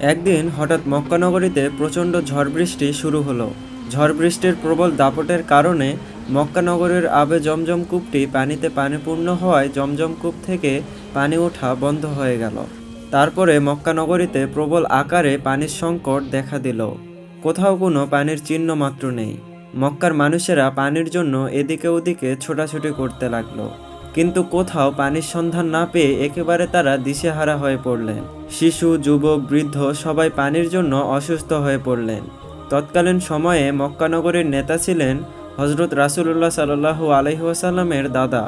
একদিন হঠাৎ মক্কানগরীতে প্রচণ্ড ঝড় বৃষ্টি শুরু হলো। ঝড় বৃষ্টির প্রবল দাপটের কারণে মক্কানগরের আবে জমজম কূপটি পানিতে পানিপূর্ণ হওয়ায় জমজম কূপ থেকে পানি ওঠা বন্ধ হয়ে গেল। তারপরে মক্কানগরীতে প্রবল আকারে পানির সংকট দেখা দিল। কোথাও কোনো পানির চিহ্ন মাত্র নেই। মক্কার মানুষেরা পানির জন্য এদিকে ওদিকে ছোটাছুটি করতে লাগল। কিন্তু কোথাও পানির সন্ধান না পেয়ে একেবারে তারা দিশেহারা হয়ে পড়লেন। শিশু, যুবক, বৃদ্ধ সবাই পানির জন্য অসুস্থ হয়ে পড়লেন। তৎকালীন সময়ে মক্কানগরের নেতা ছিলেন হজরত রাসুল্লাহ সাল্লাহু আলহিহাসাল্লামের দাদা,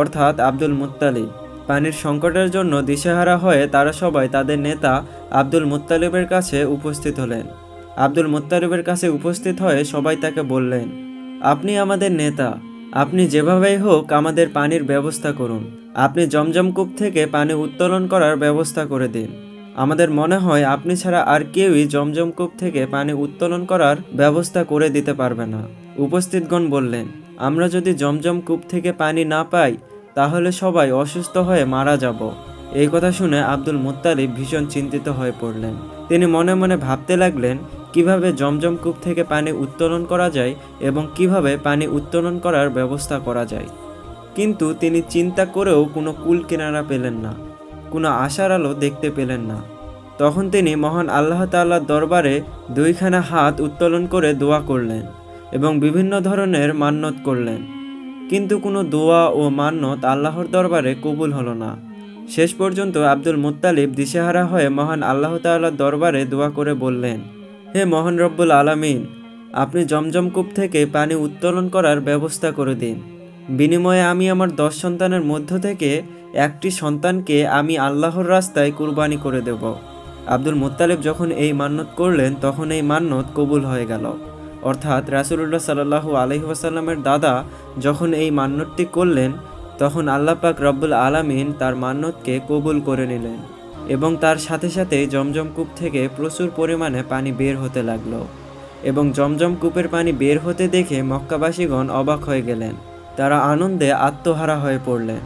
অর্থাৎ আব্দুল মুত্তালিব। পানির সংকটের জন্য দিশেহারা হয়ে তারা সবাই তাদের নেতা আব্দুল মুত্তালিবের কাছে উপস্থিত হলেন। আব্দুল মুত্তালিবের কাছে উপস্থিত হয়ে সবাই তাকে বললেন, আপনি আমাদের নেতা। আপনি যেভাবেই হোক আমাদের পানির ব্যবস্থা করুন। আপনি জমজম কূপ থেকে পানি উত্তোলন করার ব্যবস্থা করে দিন। আমাদের মনে হয় আপনি ছাড়া আর কেউই জমজম কূপ থেকে পানি উত্তোলন করার ব্যবস্থা করে দিতে পারবে না। উপস্থিতগণ বললেন, আমরা যদি জমজম কূপ থেকে পানি না পাই, তাহলে সবাই অসুস্থ হয়ে মারা যাব। এই কথা শুনে আব্দুল মুত্তালিব ভীষণ চিন্তিত হয়ে পড়লেন। তিনি মনে মনে ভাবতে লাগলেন কীভাবে জমজম কূপ থেকে পানি উত্তোলন করা যায় এবং কীভাবে পানি উত্তোলন করার ব্যবস্থা করা যায়। কিন্তু তিনি চিন্তা করেও কোনো কুল কিনারা পেলেন না, কোনো আশার আলো দেখতে পেলেন না। তখন তিনি মহান আল্লাহ তাল্লার দরবারে দুইখানা হাত উত্তোলন করে দোয়া করলেন এবং বিভিন্ন ধরনের মান্যত করলেন। কিন্তু কোনো দোয়া ও মান্যত আল্লাহর দরবারে কবুল হলো না। শেষ পর্যন্ত আব্দুল মুত্তালিব দিশেহারা হয়ে মহান আল্লাহ তাল্লার দরবারে দোয়া করে বললেন হে মহান রব্বুল আলামিন, আপনি জমজম কূপ থেকে পানি উত্তোলন করার ব্যবস্থা করে দিন। বিনিময়ে আমি আমার দশ সন্তানের মধ্য থেকে একটি সন্তানকে আমি আল্লাহর রাস্তায় কুরবানি করে দেব। আব্দুল মুত্তালিব যখন এই মান্যত করলেন, তখন এই মান্যত কবুল হয়ে গেল। অর্থাৎ রাসুলুল্লাহ সাল্লাহু আলহিহাসাল্লামের দাদা যখন এই মান্যতটি করলেন, তখন আল্লাপাক রব্বুল আলামিন তার মান্যতকে কবুল করে নিলেন। এবং তার সাথে সাথে জমজম কূপ থেকে প্রচুর পরিমাণে পানি বের হতে লাগল এবং জমজম কূপের পানি বের হতে দেখে মক্কাবাসীগণ অবাক হয়ে গেলেন। তারা আনন্দে আত্মহারা হয়ে পড়লেন।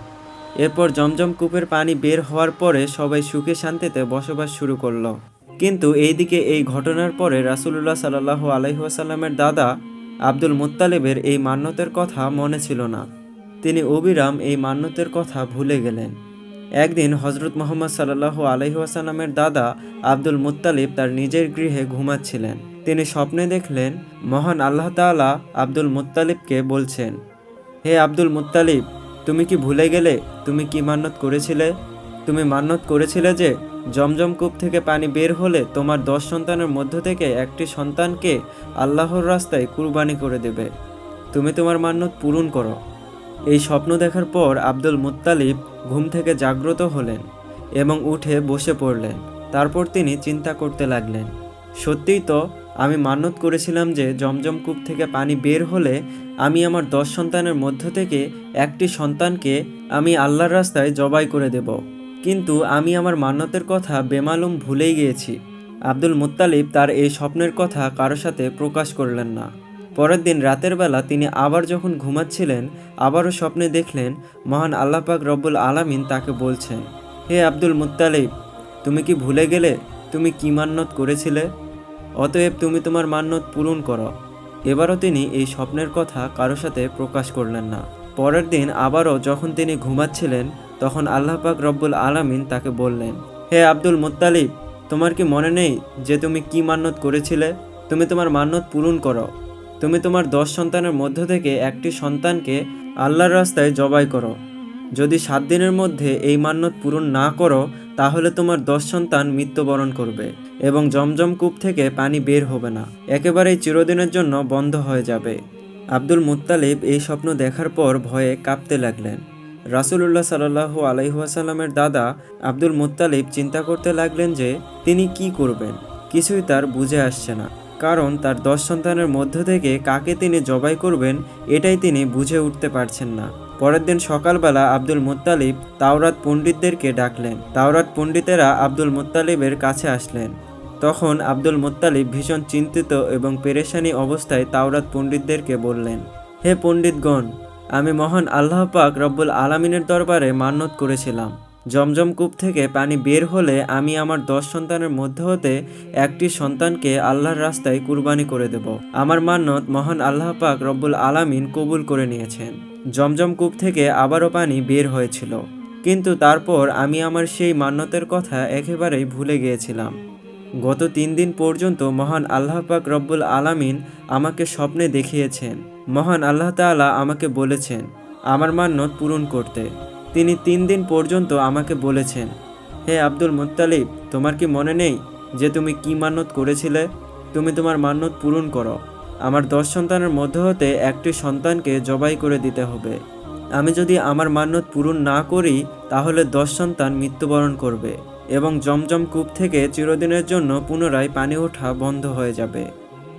এরপর জমজম কূপের পানি বের হওয়ার পরে সবাই সুখে শান্তিতে বসবাস শুরু করল। কিন্তু এইদিকে এই ঘটনার পরে রাসুলুল্লাহ সাল্লাহু আলহিহাসাল্লামের দাদা আব্দুল মুত্তালিবের এই মান্যতের কথা মনে ছিল না। তিনি অবিরাম এই মান্যতের কথা ভুলে গেলেন। একদিন হজরত মোহাম্মদ সাল্লাহু আলহিহাসাল্লামের দাদা আব্দুল মুত্তালিব তার নিজের গৃহে ঘুমাচ্ছিলেন। তিনি স্বপ্নে দেখলেন মহান আল্লাহ তাআলা আব্দুল মুত্তালিবকে বলছেন, হে আব্দুল মুত্তালিব, তুমি কি ভুলে গেলে? তুমি কি মান্যত করেছিলে? তুমি মান্যত করেছিলে যে জমজম কূপ থেকে পানি বের হলে তোমার দশ সন্তানের মধ্য থেকে একটি সন্তানকে আল্লাহর রাস্তায় কুরবানি করে দেবে। তুমি তোমার মান্যত পূরণ করো। এই স্বপ্ন দেখার পর আব্দুল মুত্তালিব ঘুম থেকে জাগ্রত হলেন এবং উঠে বসে পড়লেন। তারপর তিনি চিন্তা করতে লাগলেন, সত্যিই তো আমি মান্যত করেছিলাম যে জমজম কূপ থেকে পানি বের হলে আমি আমার দশ সন্তানের মধ্য থেকে একটি সন্তানকে আমি আল্লাহর রাস্তায় জবাই করে দেব। কিন্তু আমি আমার মান্যতের কথা বেমালুম ভুলেই গিয়েছি। আব্দুল মুত্তালিব তার এই স্বপ্নের কথা কারও সাথে প্রকাশ করলেন না। পরের দিন রাতের বেলা তিনি আবার যখন ঘুমাচ্ছিলেন, আবারও স্বপ্নে দেখলেন, মহান আল্লাহ পাক রব্বুল আলামিন তাকে বলছেন, হে আব্দুল মুত্তালিব, তুমি কি ভুলে গেলে তুমি কি মান্যত করেছিলে? অতএব তুমি তোমার মান্যত পূরণ করো। এবারও তিনি এই স্বপ্নের কথা কারও সাথে প্রকাশ করলেন না। পরের দিন আবারও যখন তিনি ঘুমাচ্ছিলেন, তখন আল্লাহ পাক রব্বুল আলামিন তাকে বললেন, হে আব্দুল মুত্তালিব, তোমার কি মনে নেই যে তুমি কি মান্যত করেছিলে? তুমি তোমার মান্যত পূরণ করো। তুমি তোমার দশ সন্তানের মধ্য থেকে একটি সন্তানকে আল্লাহর রাস্তায় জবাই করো। যদি সাত দিনের মধ্যে এই মান্যত পূরণ না করো, তাহলে তোমার দশ সন্তান মৃত্যুবরণ করবে এবং জমজম কূপ থেকে পানি বের হবে না। একেবারেই চিরদিনের জন্য বন্ধ হয়ে যাবে। আব্দুল মুত্তালিব এই স্বপ্ন দেখার পর ভয়ে কাঁপতে লাগলেন। রাসুলুল্লাহ সাল্লাহু আলাইহাসাল্লামের দাদা আব্দুল মুত্তালিব চিন্তা করতে লাগলেন যে তিনি কি করবেন। কিছুই তার বুঝে আসছে না। কারণ তার দশ সন্তানের মধ্য থেকে কাকে তিনি জবাই করবেন, এটাই তিনি বুঝে উঠতে পারছেন না। পরের দিন সকালবেলা আব্দুল মুত্তালিব তাওরাত পণ্ডিতদেরকে ডাকলেন। তাওরাত পণ্ডিতেরা আব্দুল মুত্তালিবের কাছে আসলেন। তখন আব্দুল মুত্তালিব ভীষণ চিন্তিত এবং পেরেশানি অবস্থায় তাওরাত পণ্ডিতদেরকে বললেন, হে পণ্ডিতগণ, আমি মহান আল্লাহ পাক রব্বুল আলামিনের দরবারে মান্যত করেছিলাম। জমজম কূপ থেকে পানি বের হলে আমি আমার দশ সন্তানের মধ্যে হতে একটি সন্তানকে আল্লাহর রাস্তায় কুরবানি করে দেব। আমার মান্নত মহান আল্লাহ পাক রব্বুল আলামিন কবুল করে নিয়েছেন। জমজম কূপ থেকে আবারও পানি বের হয়েছিল। কিন্তু তারপর আমি আমার সেই মান্যতের কথা একেবারেই ভুলে গিয়েছিলাম। গত তিন দিন পর্যন্ত মহান আল্লাহ পাক রব্বুল আলামিন আমাকে স্বপ্নে দেখিয়েছেন। মহান আল্লাহ তাআলা আমাকে বলেছেন, আমার মান্যত পূরণ করতে। তিনি তিন দিন পর্যন্ত আমাকে বলেছেন, হে আব্দুল মুত্তালিব, তোমার কি মনে নেই যে তুমি কি মান্যত করেছিলে? তুমি তোমার মান্যত পূরণ করো। আমার দশ সন্তানের মধ্য হতে একটি সন্তানকে জবাই করে দিতে হবে। আমি যদি আমার মান্যত পূরণ না করি, তাহলে দশ সন্তান মৃত্যুবরণ করবে এবং জমজম কূপ থেকে চিরদিনের জন্য পুনরায় পানি ওঠা বন্ধ হয়ে যাবে।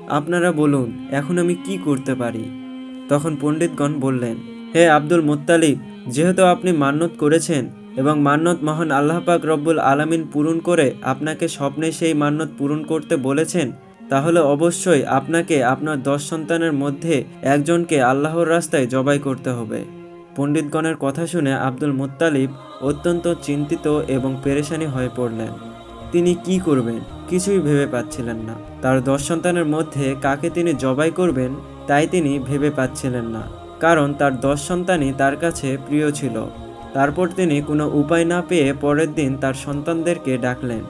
আপনারা বলুন, এখন আমি কি করতে পারি? তখন পণ্ডিতগণ বললেন হে আব্দুল মুত্তালিব, যেহেতু আপনি মান্যত করেছেন এবং মান্যত মহান আল্লাহ পাক রব্বুল আলামিন পূরণ করে আপনাকে স্বপ্নে সেই মান্যত পূরণ করতে বলেছেন, তাহলে অবশ্যই আপনাকে আপনার দশ সন্তানের মধ্যে একজনকে আল্লাহর রাস্তায় জবাই করতে হবে। পণ্ডিতগণের কথা শুনে আব্দুল মুত্তালিব অত্যন্ত চিন্তিত এবং পেরেশানি হয়ে পড়লেন। তিনি কি করবেন? কিছুই ভেবে পাচ্ছিলেন না। তার দশ সন্তানের মধ্যে কাকে তিনি জবাই করবেন, তাই তিনি ভেবে পাচ্ছিলেন না। কারণ তার দশ সন্তানই তার কাছে প্রিয় ছিল। তারপর তিনি কোনো উপায় না পেয়ে পরের দিন তার সন্তানদেরকে ডাকলেন।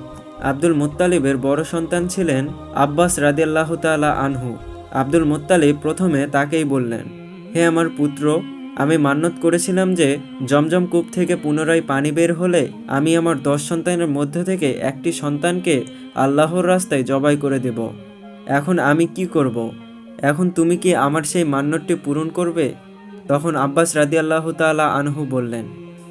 আব্দুল মুত্তালিবের বড় সন্তান ছিলেন আব্বাস রাদিয়াল্লাহ তাআলা আনহু। আব্দুল মুত্তালিব প্রথমে তাকেই বললেন, হে আমার পুত্র, আমি মান্যত করেছিলাম যে জমজম কূপ থেকে পুনরায় পানি বের হলে আমি আমার দশ সন্তানের মধ্যে থেকে একটি সন্তানকে আল্লাহর রাস্তায় জবাই করে দেব। এখন আমি কি করব। এখন তুমি কি আমার সেই মান্যতটি পূরণ করবে? তখন আব্বাস রাদিয়াল্লাহু তাআলা আনহু বললেন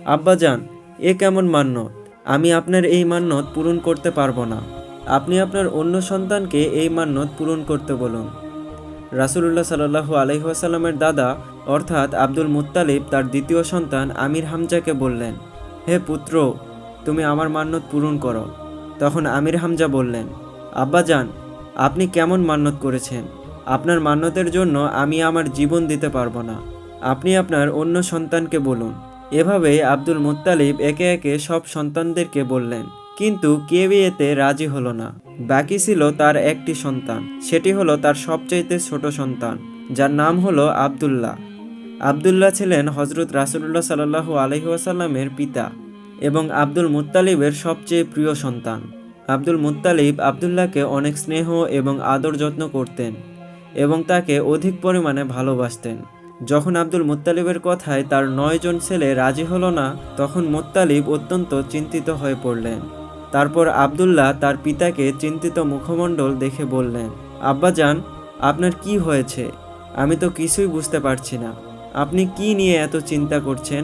আব্বাজান এ কেমন মান্যত আমি আপনার এই মান্যত পূরণ করতে পারব না। আপনি আপনার অন্য সন্তানকে এই মান্যত পূরণ করতে বলুন। রাসুলুল্লাহ সাল্লাহু আলহিহাসাল্লামের দাদা, অর্থাৎ আব্দুল মুত্তালিব, তার দ্বিতীয় সন্তান আমির হামজাকে বললেন, হে পুত্র, তুমি আমার মান্যত পূরণ করো। তখন আমির হামজা বললেন আব্বাজান আপনি কেমন মান্যত করেছেন? আপনার মান্যতের জন্য আমি আমার জীবন দিতে পারব না। আপনি আপনার অন্য সন্তানকে বলুন। এভাবে আব্দুল মুত্তালিব একে একে সব সন্তানদেরকে বললেন। কিন্তু কেউই এতে রাজি হলো না। বাকি ছিল তার একটি সন্তান। সেটি হলো তার সবচাইতে ছোট সন্তান, যার নাম হলো আবদুল্লাহ। আবদুল্লাহ ছিলেন হজরত রাসুল্লাহ সাল্লাহু আলহিহাসাল্লামের পিতা এবং আব্দুল মুত্তালিবের সবচেয়ে প্রিয় সন্তান। আব্দুল মুত্তালিব আবদুল্লাহকে অনেক স্নেহ এবং আদর যত্ন করতেন এবং তাকে অধিক পরিমাণে ভালোবাসতেন। যখন আব্দুল মুত্তালিবের কথায় তার নয়জন ছেলে রাজি হলো না, তখন মোত্তালিব অত্যন্ত চিন্তিত হয়ে পড়লেন। তারপর আবদুল্লাহ তার পিতাকে চিন্তিত মুখমণ্ডল দেখে বললেন আব্বাজান আপনার কি হয়েছে? আমি তো কিছুই বুঝতে পারছি না। আপনি কি নিয়ে এত চিন্তা করছেন?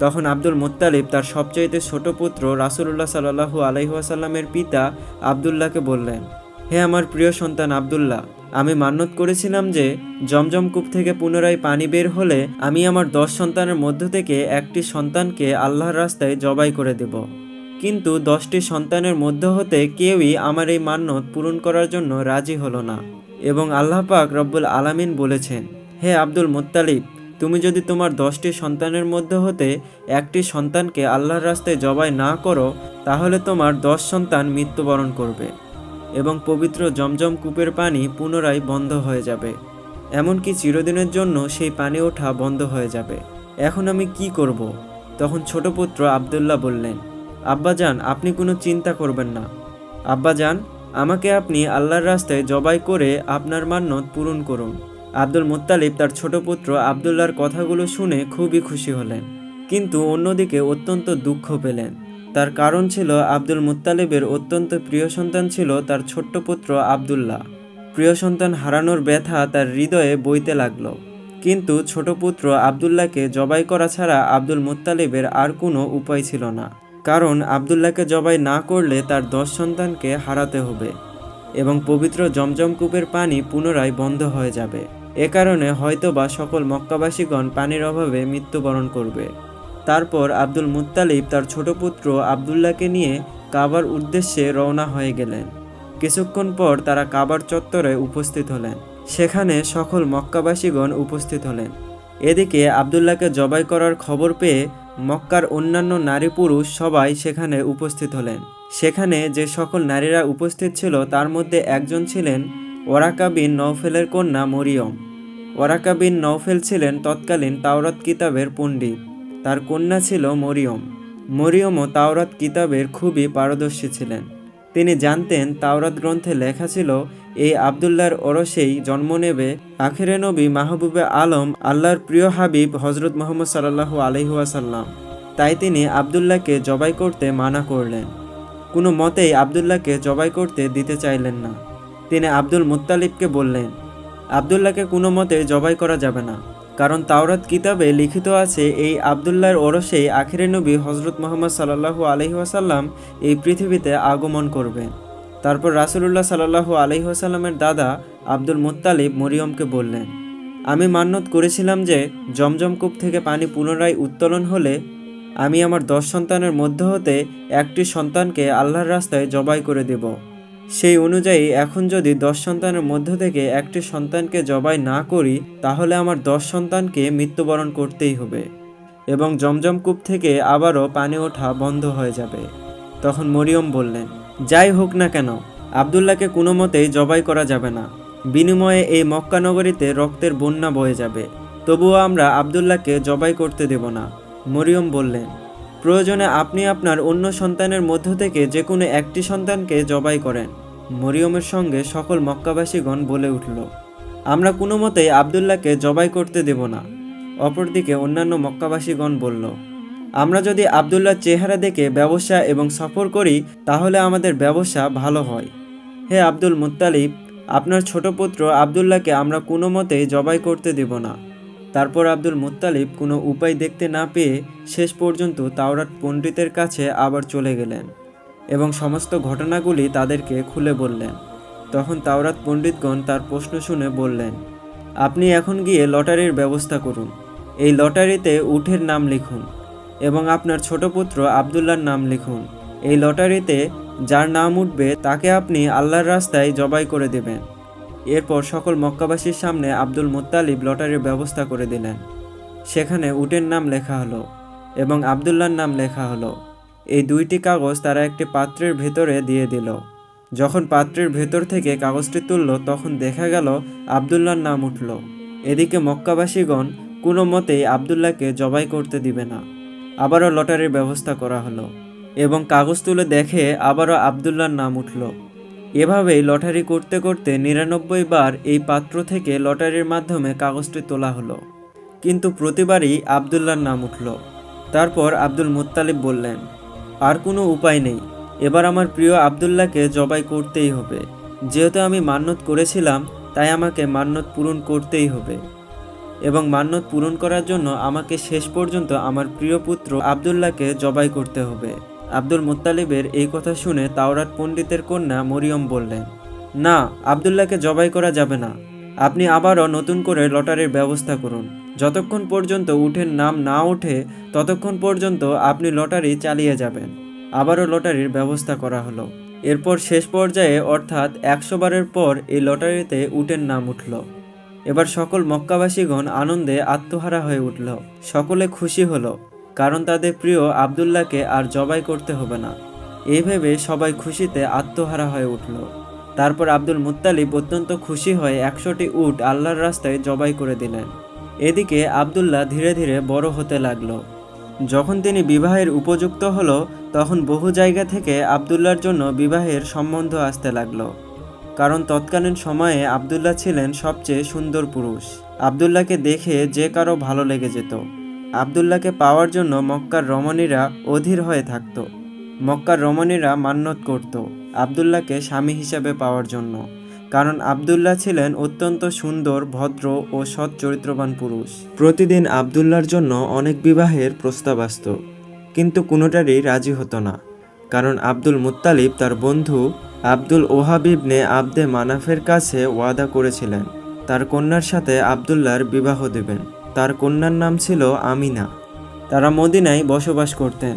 তখন আব্দুল মোত্তালিব তার সবচাইতে ছোট পুত্র রাসুলুল্লাহ সাল্লাহু আলহিহাসাল্লামের পিতা আবদুল্লাহকে বললেন, হে আমার প্রিয় সন্তান আবদুল্লাহ আমি মান্যত করেছিলাম যে, জমজম কূপ থেকে পুনরায় পানি বের হলে আমি আমার দশ সন্তানের মধ্য থেকে একটি সন্তানকে আল্লাহর রাস্তায় জবাই করে দেব। কিন্তু দশটি সন্তানের মধ্য হতে কেউই আমার এই মান্যত পূরণ করার জন্য রাজি হলো না। এবং আল্লাহ পাক রব্বুল আলামিন বলেছেন, হে আব্দুল মুত্তালিব, তুমি যদি তোমার দশটি সন্তানের মধ্যে হতে একটি সন্তানকে আল্লাহর রাস্তায় জবাই না করো, তাহলে তোমার দশ সন্তান মৃত্যুবরণ করবে। এবং পবিত্র জমজম কূপের পানি পুনরায় বন্ধ হয়ে যাবে। এমনকি চিরদিনের জন্য সেই পানি ওঠা বন্ধ হয়ে যাবে। এখন আমি কি করব। তখন ছোট পুত্র আবদুল্লাহ বললেন, আব্বাজান, আপনি কোনো চিন্তা করবেন না। আব্বাজান, আমাকে আপনি আল্লাহর রাস্তায় জবাই করে আপনার মান্যত পূরণ করুন। আব্দুল মুত্তালিব তার ছোট পুত্র আবদুল্লাহর কথাগুলো শুনে খুবই খুশি হলেন, কিন্তু অন্যদিকে অত্যন্ত দুঃখ পেলেন। তার কারণ ছিল আব্দুল মুত্তালিবের অত্যন্ত প্রিয় সন্তান ছিল তার ছোট্ট পুত্র আবদুল্লাহ। প্রিয় সন্তান হারানোর ব্যথা তার হৃদয়ে বইতে লাগল। কিন্তু ছোট পুত্র আবদুল্লাহকে জবাই করা ছাড়া আব্দুল মুত্তালিবের আর কোনো উপায় ছিল না। কারণ আবদুল্লাহকে জবাই না করলে তার দশ সন্তানকে হারাতে হবে এবং পবিত্র জমজম কূপের পানি পুনরায় বন্ধ হয়ে যাবে। এ কারণে হয়তোবা সকল মক্কাবাসীগণ পানির অভাবে মৃত্যুবরণ করবে। তারপর আব্দুল মুত্তালিব তার ছোট পুত্র আবদুল্লাহকে নিয়ে কাবার উদ্দেশ্যে রওনা হয়ে গেলেন। কিছুক্ষণ পর তারা কাবার চত্বরে উপস্থিত হলেন। সেখানে সকল মক্কাবাসীগণ উপস্থিত হলেন। এদিকে আবদুল্লাহকে জবাই করার খবর পেয়ে মক্কার অন্যান্য নারী পুরুষ সবাই সেখানে উপস্থিত হলেন। সেখানে যে সকল নারীরা উপস্থিত ছিল তার মধ্যে একজন ছিলেন ওরাকা বিন নৌফেলের কন্যা মরিয়ম। ওরাকা বিন নৌফেল ছিলেন তৎকালীন তাওরাত কিতাবের পণ্ডিত। তার কন্যা ছিল মরিয়ম। মরিয়মও তাওরাত কিতাবের খুবই পারদর্শী ছিলেন। তিনি জানতেন তাওরাত গ্রন্থে লেখা ছিল এই আবদুল্লাহর ওরসেই জন্ম নেবে আখেরে নবী মাহবুবে আলম, আল্লাহর প্রিয় হাবিব হজরত মোহাম্মদ সাল্লাহ আলহিহাসাল্লাম তাই তিনি আবদুল্লাহকে জবাই করতে মানা করলেন। কোনো মতেই আবদুল্লাহকে জবাই করতে দিতে চাইলেন না। তিনি আব্দুল মুত্তালিবকে বললেন, আবদুল্লাহকে কোনো মতে জবাই করা যাবে না। কারণ তাওরাত কিতাবে লিখিত আছে, এই আবদুল্লাহর ওরসেই আখিরে নবী হজরত মোহাম্মদ সাল্লাহু আলহিহাসাল্লাম এই পৃথিবীতে আগমন করবেন। তারপর রাসুলুল্লাহ সাল্লাহু আলহিহাসাল্লামের দাদা আব্দুল মুত্তালিব মরিয়মকে বললেন, আমি মান্যত করেছিলাম যে জমজম কূপ থেকে পানি পুনরায় উত্তোলন হলে আমি আমার দশ সন্তানের মধ্য হতে একটি সন্তানকে আল্লাহর রাস্তায় জবাই করে দেব। সেই অনুযায়ী, এখন যদি দশ সন্তানের মধ্য থেকে একটি সন্তানকে জবাই না করি, তাহলে আমার দশ সন্তানকে মৃত্যুবরণ করতেই হবে এবং জমজম কূপ থেকে আবারও পানি ওঠা বন্ধ হয়ে যাবে। তখন মরিয়ম বললেন, যাই হোক না কেন, আবদুল্লাহকে কোনো মতেই জবাই করা যাবে না। বিনিময়ে এই মক্কা নগরীতে রক্তের বন্যা বয়ে যাবে। তবুও আমরা আবদুল্লাহকে জবাই করতে দেব না। মরিয়ম বললেন প্রয়োজনে আপনি আপনার অন্য সন্তানের মধ্য থেকে যে কোনো একটি সন্তানকে জবাই করেন। মরিয়মের সঙ্গে সকল মক্কাবাসীগণ বলে উঠল, আমরা কোনো মতেই আবদুল্লাহকে জবাই করতে দেব না। অপরদিকে অন্যান্য মক্কাবাসীগণ বলল, আমরা যদি আবদুল্লাহর চেহারা দেখে ব্যবসা এবং সফর করি, তাহলে আমাদের ব্যবসা ভালো হয়। হে আব্দুল মুত্তালিব, আপনার ছোট পুত্র আবদুল্লাহকে আমরা কোনো মতেই জবাই করতে দেব না। তারপর আব্দুল মুত্তালিব কোনো উপায় দেখতে না পেয়ে শেষ পর্যন্ত তাওরাত পণ্ডিতের কাছে আবার চলে গেলেন এবং সমস্ত ঘটনাগুলি তাদেরকে খুলে বললেন। তখন তাওরাত পণ্ডিতগণ তার প্রশ্ন শুনে বললেন, আপনি এখন গিয়ে লটারির ব্যবস্থা করুন। এই লটারিতে উঠের নাম লিখুন এবং আপনার ছোট পুত্র আবদুল্লার নাম লিখুন। এই লটারিতে যার নাম উঠবে তাকে আপনি আল্লাহর রাস্তায় জবাই করে দেবেন। এরপর সকল মক্কাবাসীর সামনে আব্দুল মুত্তালিব লটারির ব্যবস্থা করে দিলেন। সেখানে উটের নাম লেখা হলো এবং আবদুল্লার নাম লেখা হলো। এই দুইটি কাগজ তারা একটি পাত্রের ভেতরে দিয়ে দিল। যখন পাত্রের ভেতর থেকে কাগজটি তুলল, তখন দেখা গেল আবদুল্লার নাম উঠল। এদিকে মক্কাবাসীগণ কোনো মতেই আবদুল্লাহকে জবাই করতে দিবে না। আবারও লটারির ব্যবস্থা করা হলো এবং কাগজ তুলে দেখে আবারও আবদুল্লার নাম উঠল। এভাবেই লটারি করতে করতে নিরানব্বই বার এই পাত্র থেকে লটারির মাধ্যমে কাগজটি তোলা হলো। কিন্তু প্রতিবারই আবদুল্লার নাম উঠল। তারপর আব্দুল মুত্তালিব বললেন, আর কোনো উপায় নেই। এবার আমার প্রিয় আবদুল্লাহকে জবাই করতেই হবে। যেহেতু আমি মান্যত করেছিলাম, তাই আমাকে মান্যত পূরণ করতেই হবে। এবং মান্যত পূরণ করার জন্য আমাকে শেষ পর্যন্ত আমার প্রিয় পুত্র আবদুল্লাহকে জবাই করতে হবে। আব্দুল মুত্তালিবের এই কথা শুনে তাওরাত পণ্ডিতের কন্যা মরিয়ম বললেন, না, আবদুল্লাহকে জবাই করা যাবে না। আপনি আবারও নতুন করে লটারির ব্যবস্থা করুন। যতক্ষণ পর্যন্ত উঠের নাম না ওঠে, ততক্ষণ পর্যন্ত আপনি লটারি চালিয়ে যাবেন। আবারও লটারির ব্যবস্থা করা হলো। এরপর শেষ পর্যায়ে অর্থাৎ একশো বারের পর এই লটারিতে উটের নাম উঠল। এবার সকল মক্কাবাসীগণ আনন্দে আত্মহারা হয়ে উঠল। সকলে খুশি হলো। কারণ তাদের প্রিয় আবদুল্লাহকে আর জবাই করতে হবে না। এই ভেবে সবাই খুশিতে আত্মহারা হয়ে উঠল। তারপর আব্দুল মুত্তালিব অত্যন্ত খুশি হয়ে একশোটি উট আল্লাহর রাস্তায় জবাই করে দিলেন। এদিকে আবদুল্লাহ ধীরে ধীরে বড় হতে লাগল। যখন তিনি বিবাহের উপযুক্ত হলো, তখন বহু জায়গা থেকে আবদুল্লার জন্য বিবাহের সম্বন্ধ আসতে লাগল। কারণ তৎকালীন সময়ে আবদুল্লাহ ছিলেন সবচেয়ে সুন্দর পুরুষ। আবদুল্লাহকে দেখে যে কারও ভালো লেগে যেত। আবদুল্লাহকে পাওয়ার জন্য মক্কার রমণীরা অধীর হয়ে থাকত। মক্কার রমণীরা মান্যত করত আবদুল্লাহকে স্বামী হিসাবে পাওয়ার জন্য, কারণ আবদুল্লাহ ছিলেন অত্যন্ত সুন্দর, ভদ্র ও সৎ চরিত্রবান পুরুষ। প্রতিদিন আবদুল্লার জন্য অনেক বিবাহের প্রস্তাব আসত, কিন্তু কোনোটারই রাজি হতো না, কারণ আব্দুল মুত্তালিব তার বন্ধু আব্দুল ওহাবিবনে আবদে মানাফের কাছে ওয়াদা করেছিলেন, তার কন্যার সাথে আবদুল্লার বিবাহ দেবেন। তার কন্যার নাম ছিল আমিনা। তারা মদিনায় বসবাস করতেন।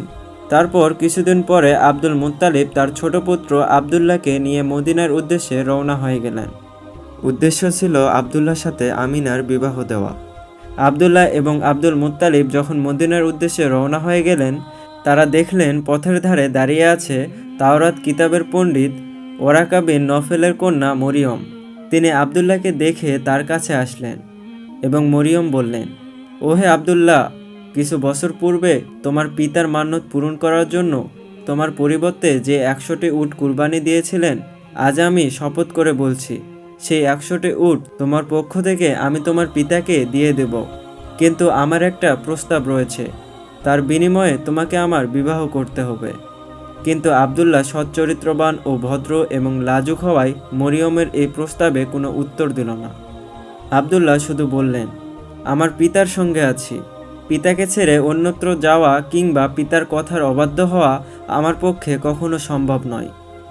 তারপর কিছুদিন পরে আব্দুল মুত্তালিব তার ছোট পুত্র আবদুল্লাহকে নিয়ে মদিনার উদ্দেশ্যে রওনা হয়ে গেলেন। উদ্দেশ্য ছিল আবদুল্লার সাথে আমিনার বিবাহ দেওয়া। আবদুল্লাহ এবং আব্দুল মুত্তালিব যখন মদিনার উদ্দেশ্যে রওনা হয়ে গেলেন, তারা দেখলেন পথের ধারে দাঁড়িয়ে আছে তাওরাত কিতাবের পণ্ডিত ওরাকা বিন নফেলের কন্যা মরিয়ম। তিনি আবদুল্লাহকে দেখে তার কাছে আসলেন। এবং মরিয়ম বললেন, ওহে আবদুল্লাহ, কিছু বছর পূর্বে তোমার পিতার মান্যত পূরণ করার জন্য তোমার পরিবর্তে যে একশোটি উট কুরবানি দিয়েছিলেন, আজ আমি শপথ করে বলছি, সেই একশোটি উট তোমার পক্ষ থেকে আমি তোমার পিতাকে দিয়ে দেব। কিন্তু আমার একটা প্রস্তাব রয়েছে, তার বিনিময়ে তোমাকে আমার বিবাহ করতে হবে। কিন্তু আবদুল্লাহ সচ্চরিত্রবান ও ভদ্র এবং লাজুক হওয়ায় মরিয়মের এই প্রস্তাবে কোনো উত্তর দিল না। আবদুল্লাহ শুধু বললেন, আমার পিতার সঙ্গে আছি। পিতাকে ছেড়ে অন্যত্র যাওয়া কিংবা পিতার কথার অবাধ্য হওয়া আমার পক্ষে কখনো সম্ভব নয়।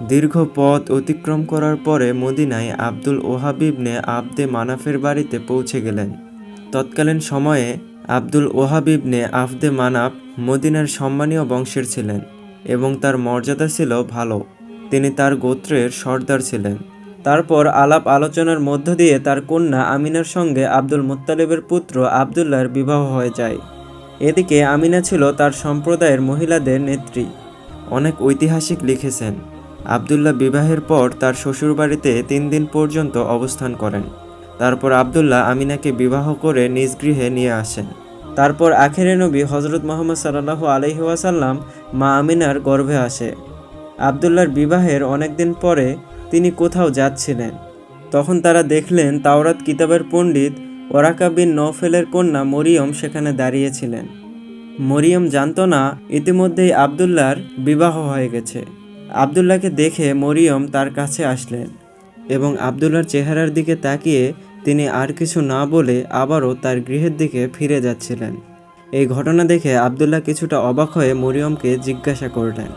দীর্ঘ পথ অতিক্রম করার পরে মদিনায় আব্দুল ওহাবিবনে আবদে মানাফের বাড়িতে পৌঁছে গেলেন। তৎকালীন সময়ে আব্দুল ওহাবিবনে আফদে মানাফ মদিনার সম্মানীয় বংশের ছিলেন এবং তার মর্যাদা ছিল ভালো। তিনি তার গোত্রের সর্দার ছিলেন। তারপর আলাপ আলোচনার মধ্য দিয়ে তার কন্যা আমিনার সঙ্গে আব্দুল মুত্তালিবের পুত্র আবদুল্লাহর বিবাহ হয়ে যায়। এদিকে আমিনা ছিল তার সম্প্রদায়ের মহিলাদের নেত্রী। অনেক ঐতিহাসিক লিখেছেন। আবদুল্লাহ বিবাহের পর তার শ্বশুরবাড়িতে তিন দিন পর্যন্ত অবস্থান করেন। তারপর আবদুল্লাহ আমিনাকে বিবাহ করে নিজ গৃহে নিয়ে আসেন। তারপর আখেরে নবী হজরত মোহাম্মদ সাল্লাহ আলহি ওয়াসাল্লাম মা আমিনার গর্ভে আসে। আবদুল্লাহর বিবাহের অনেকদিন পরে তিনি কোথাও যাচ্ছিলেন। তখন তারা দেখলেন তাওরাত কিতাবের পণ্ডিত ওরাকা বিন নৌফেলের কন্যা মরিয়ম সেখানে দাঁড়িয়েছিলেন। মরিয়ম জানত না, ইতিমধ্যেই আবদুল্লাহর বিবাহ হয়ে গেছে। আবদুল্লাহকে দেখে মরিয়ম তার কাছে আসলেন এবং আবদুল্লাহর চেহারার দিকে তাকিয়ে তিনি আর কিছু না বলে আবারও তার গৃহের দিকে ফিরে যাচ্ছিলেন। এই ঘটনা দেখে আবদুল্লাহ কিছুটা অবাক হয়ে মরিয়মকে জিজ্ঞাসা করলেন,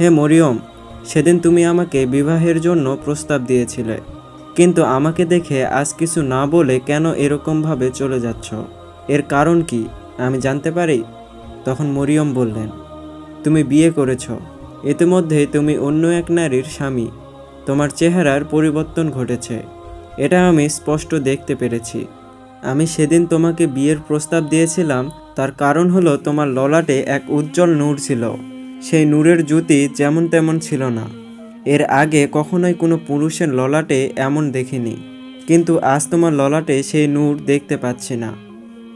হে মরিয়ম সেদিন তুমি আমাকে বিবাহের জন্য প্রস্তাব দিয়েছিলে। কিন্তু আমাকে দেখে আজ কিছু না বলে কেন এরকমভাবে চলে যাচ্ছ? এর কারণ কি? আমি জানতে পারি? তখন মরিয়ম বললেন, তুমি বিয়ে করেছ। ইতিমধ্যে তুমি অন্য এক নারীর স্বামী। তোমার চেহারার পরিবর্তন ঘটেছে। এটা আমি স্পষ্ট দেখতে পেরেছি। আমি সেদিন তোমাকে বিয়ের প্রস্তাব দিয়েছিলাম। তার কারণ হলো তোমার ললাটে এক উজ্জ্বল নূর ছিল। সেই নূরের জ্যোতি যেমন তেমন ছিল না। এর আগে কখনোই কোনো পুরুষের ললাটে এমন দেখিনি। কিন্তু আজ তোমার ললাটে সেই নূর দেখতে পাচ্ছি না।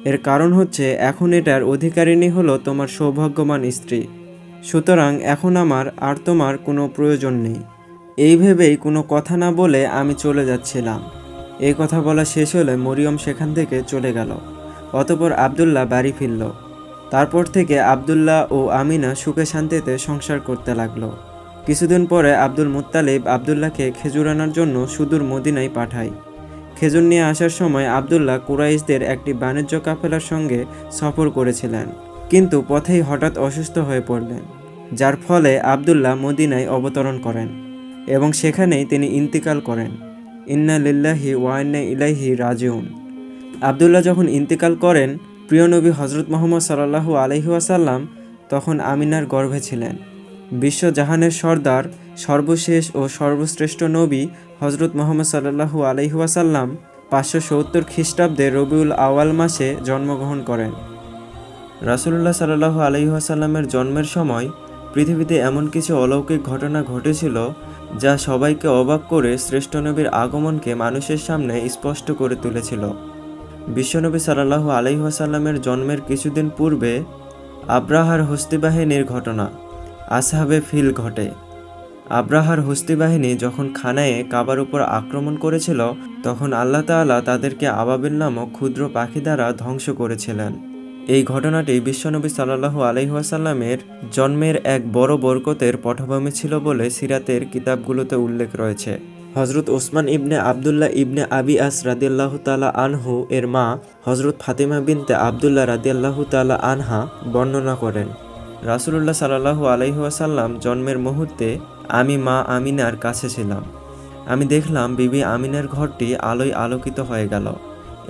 এর কারণ হচ্ছে এখন এটার অধিকারিণী হলো তোমার সৌভাগ্যবান স্ত্রী। সুতরাং এখন আমার আর তোমার কোনো প্রয়োজন নেই। এই ভেবেই কোনো কথা না বলে আমি চলে যাচ্ছিলাম। এই কথা বলা শেষ হলে মরিয়ম সেখান থেকে চলে গেল। অতপর আবদুল্লাহ বাড়ি ফিরল। তারপর থেকে আবদুল্লাহ ও আমিনা সুখে শান্তিতে সংসার করতে লাগল। কিছুদিন পরে আব্দুল মুত্তালিব আবদুল্লাহকে খেজুর আনার জন্য সুদূর মদিনায় পাঠায়। খেজুর নিয়ে আসার সময় আবদুল্লাহ কুরাইশদের একটি বাণিজ্য কাফেলার সঙ্গে সফর করেছিলেন, কিন্তু পথেই হঠাৎ অসুস্থ হয়ে পড়লেন, যার ফলে আবদুল্লাহ মদিনায় অবতরণ করেন এবং সেখানেই তিনি ইন্তিকাল করেন। ইন্না লিল্লাহি ওয়াইন্না ইলাইহি রাজিউন। আবদুল্লাহ যখন ইন্তিকাল করেন প্রিয় নবী হজরত মোহাম্মদ সাল্লাহু আলহি ওয়াসাল্লাম তখন আমিনার গর্ভে ছিলেন। বিশ্বজাহানের সর্দার, সর্বশেষ ও সর্বশ্রেষ্ঠ নবী হজরত মোহাম্মদ সাল্লাহু আলহি ওয়াসাল্লাম পাঁচশো সত্তর খ্রিস্টাব্দে রবিউল আওয়াল মাসে জন্মগ্রহণ করেন। রাসুলুল্লাহ সাল্লাহু আলহি ওয়াসাল্লামের জন্মের সময় পৃথিবীতে এমন কিছু অলৌকিক ঘটনা ঘটেছিল যা সবাইকে অবাক করে শ্রেষ্ঠ নবীর আগমনকে মানুষের সামনে স্পষ্ট করে তুলেছিল। বিশ্বনবী সাল্লাহু আলহিহাসাল্লামের জন্মের কিছুদিন পূর্বে আব্রাহার হস্তি বাহিনীর ঘটনা আসহাবে ফিল ঘটে। আব্রাহার হস্তি বাহিনী যখন খানায়ে কাবার উপর আক্রমণ করেছিল, তখন আল্লাহ তাআলা তাদেরকে আবাবিল নামক ক্ষুদ্র পাখি দ্বারা ধ্বংস করেছিলেন। এই ঘটনাটি বিশ্বনবী সাল্লাহু আলহিহাসাল্লামের জন্মের এক বড় বরকতের পটভূমি ছিল বলে সিরাতের কিতাবগুলোতে উল্লেখ রয়েছে। হজরত ওসমান ইবনে আবদুল্লাহ ইবনে আবি আস রাদিয়াল্লাহ তালা আনহু এর মা হজরত ফাতিমা বিনতে আবদুল্লাহ রাদিয়াল্লাহু তালা আনহা বর্ণনা করেন। রাসুলুল্লাহ সাল্লাহু আলহিহাসাল্লাম জন্মের মুহূর্তে আমি মা আমিনার কাছে ছিলাম। আমি দেখলাম বিবি আমিনার ঘরটি আলোয় আলোকিত হয়ে গেল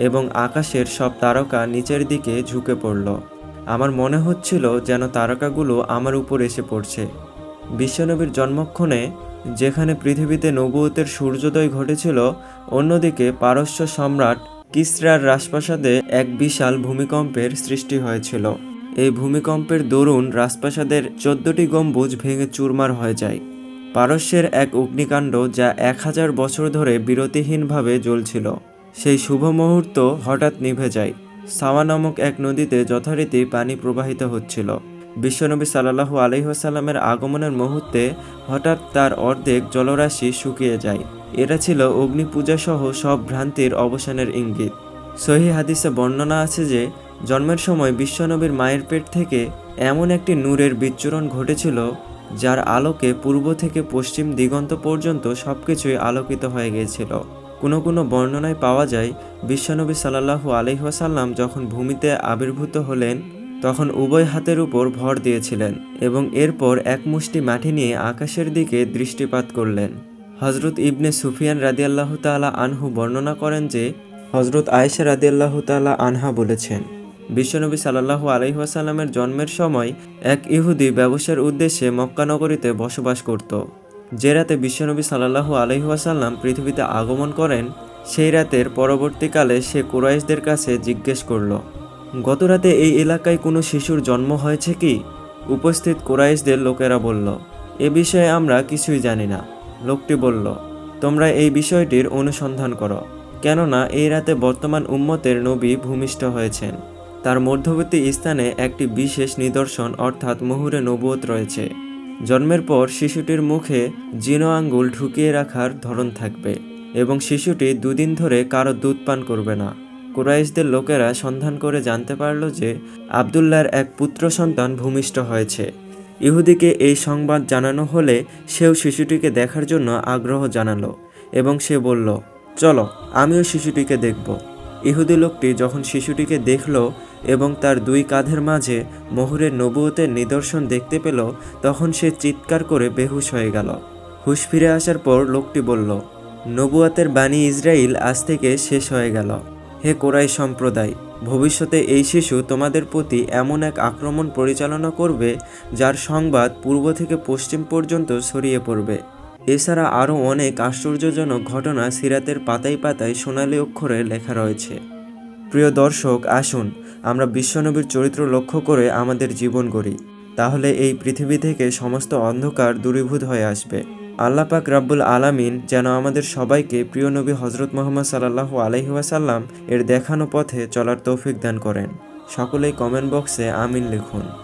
এবং আকাশের সব তারকা নিচের দিকে ঝুঁকে পড়ল। আমার মনে হচ্ছিল যেন তারকাগুলো আমার উপর এসে পড়ছে। বিশ্বনবীর জন্মক্ষণে যেখানে পৃথিবীতে নবুয়তের সূর্যোদয় ঘটেছিল, অন্যদিকে পারস্য সম্রাট কিসরার রাজপ্রাসাদে এক বিশাল ভূমিকম্পের সৃষ্টি হয়েছিল। এই ভূমিকম্পের দরুন রাজপ্রাসাদের চোদ্দটি গম্বুজ ভেঙে চুরমার হয়ে যায়। পারস্যের এক অগ্নিকাণ্ড যা এক হাজার বছর ধরে বিরতিহীনভাবে জ্বলছিল। সেই শুভ মুহূর্ত হঠাৎ নিভে যায়। সাওয়া নামক এক নদীতে যথারীতি পানি প্রবাহিত হচ্ছিল। বিশ্বনবী সাল্লাহু আলহিহাসাল্লামের আগমনের মুহূর্তে হঠাৎ তার অর্ধেক জলরাশি শুকিয়ে যায়। এটা ছিল অগ্নি পূজাসহ সব ভ্রান্তির অবসানের ইঙ্গিত। সহি হাদিসে বর্ণনা আছে যে, জন্মের সময় বিশ্বনবীর মায়ের পেট থেকে এমন একটি নূরের বিচ্ছুরণ ঘটেছিল, যার আলোকে পূর্ব থেকে পশ্চিম দিগন্ত পর্যন্ত সব কিছুই আলোকিত হয়ে গিয়েছিল। কোনো কোনো বর্ণনায় পাওয়া যায়, বিশ্বনবী সাল্লাহু আলহিহাসাল্লাম যখন ভূমিতে আবির্ভূত হলেন তখন উভয় হাতের উপর ভর দিয়েছিলেন এবং এরপর এক মুষ্টি মাটি নিয়ে আকাশের দিকে দৃষ্টিপাত করলেন। হজরত ইবনে সুফিয়ান রাদিয়াল্লাহ তাআলা আনহু বর্ণনা করেন যে হজরত আয়েশা রাদিয়াল্লাহ তাআলা আনহা বলেছেন, বিশ্বনবী সাল্লাহু আলহিহাসাল্লামের জন্মের সময় এক ইহুদি ব্যবসার উদ্দেশ্যে মক্কানগরীতে বসবাস করত। যে রাতে বিশ্বনবী সাল্লাহু আলহিহাসাল্লাম পৃথিবীতে আগমন করেন, সেই রাতের পরবর্তীকালে সে কুরাইশদের কাছে জিজ্ঞেস করল গত রাতে এই এলাকায় কোনো শিশুর জন্ম হয়েছে কি? উপস্থিত কুরাইশদের লোকেরা বলল, এ বিষয়ে আমরা কিছুই জানি না। লোকটি বলল, তোমরা এই বিষয়টির অনুসন্ধান করো, কেননা এই রাতে বর্তমান উম্মতের নবী ভূমিষ্ঠ হয়েছেন। তার মধ্যবর্তী স্থানে একটি বিশেষ নিদর্শন অর্থাৎ মুহুরে নবুয়ত রয়েছে। জন্মের পর শিশুটির মুখে জিন আঙ্গুল ঢুকিয়ে রাখার ধরন থাকবে এবং শিশুটি দুদিন ধরে কারও দুধ পান করবে না। কুরাইশদের লোকেরা সন্ধান করে জানতে পারল যে আবদুল্লাহর এক পুত্র সন্তান ভূমিষ্ঠ হয়েছে। ইহুদিকে এই সংবাদ জানানো হলে সেও শিশুটিকে দেখার জন্য আগ্রহ জানালো এবং সে বলল, চলো, আমিও শিশুটিকে দেখব। ইহুদি লোকটি যখন শিশুটিকে দেখল এবং তার দুই কাঁধের মাঝে মোহরের নবুয়তের নিদর্শন দেখতে পেল, তখন সে চিৎকার করে বেহুশ হয়ে গেল। হুশ ফিরে আসার পর লোকটি বলল, নবুয়াতের বাণী ইসরায়েল আজ থেকে শেষ হয়ে গেল। হে কোরাই সম্প্রদায়, ভবিষ্যতে এই শিশু তোমাদের প্রতি এমন এক আক্রমণ পরিচালনা করবে, যার সংবাদ পূর্ব থেকে পশ্চিম পর্যন্ত ছড়িয়ে পড়বে। এছাড়া আরও অনেক আশ্চর্যজনক ঘটনা সিরাতের পাতায় পাতায় সোনালী অক্ষরে লেখা রয়েছে। প্রিয় দর্শক, আসুন, আমরা বিশ্বনবীর চরিত্র লক্ষ্য করে আমাদের জীবন গড়ি। তাহলে এই পৃথিবী থেকে সমস্ত অন্ধকার দূরীভূত হয়ে আসবে। আল্লাহ পাক রাব্বুল আলামিন যেন আমাদের সবাইকে প্রিয় নবী হজরত মোহাম্মদ সাল্লাহ আলহিহাসাল্লাম এর দেখানো পথে চলার তৌফিক দান করেন। সকলেই কমেন্ট বক্সে আমিন লিখুন।